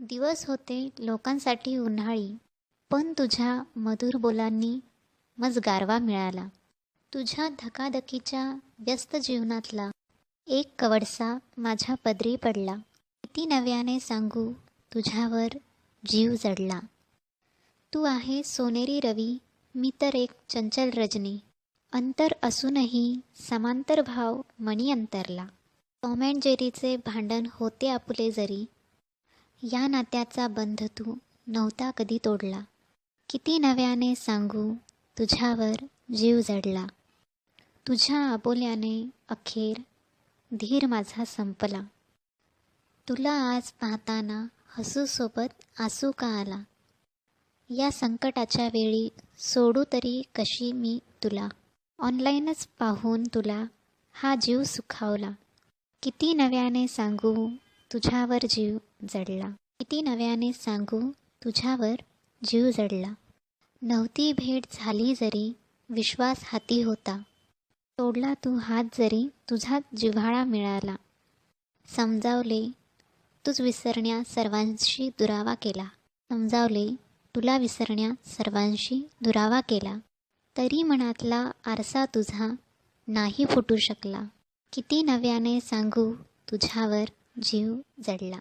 दिवस होते लोकांसाठी उन्हाळी पण तुझ्या मधुर बोलांनी मज गारवा मिळाला. तुझ्या धकाधकीच्या व्यस्त जीवनातला एक कवडसा माझ्या पदरी पडला. किती नव्याने सांगू तुझ्यावर जीव जडला. तू आहे सोनेरी रवी मी तर एक चंचल रजनी. अंतर असूनही समांतर भाव मणी अंतरला. टॉम अँड जेरीचे भांडण होते आपुले जरी या नात्याचा बंध तू नव्हता कधी तोडला. किती नव्याने सांगू तुझ्यावर जीव जडला. तुझ्या आबोल्याने अखेर धीर माझा संपला. तुला आज पाहताना हसूसोबत आसू का आला? या संकटाच्या वेळी सोडू तरी कशी मी तुला? ऑनलाईनच पाहून तुला हा जीव सुखावला. किती नव्याने सांगू तुझ्यावर जीव जडला. किती नव्याने सांगू तुझ्यावर जीव जडला. नव्हती भेट झाली जरी विश्वास हाती होता. तोडला तू हात जरी तुझा जिव्हाळा मिळाला. समजावले तूच विसरण्या सर्वांशी दुरावा केला. समजावले तुला विसरण्या सर्वांशी दुरावा केला. तरी मनातला आरसा तुझा नाही फुटू शकला. किती नव्याने सांगू तुझ्यावर जीव जडला.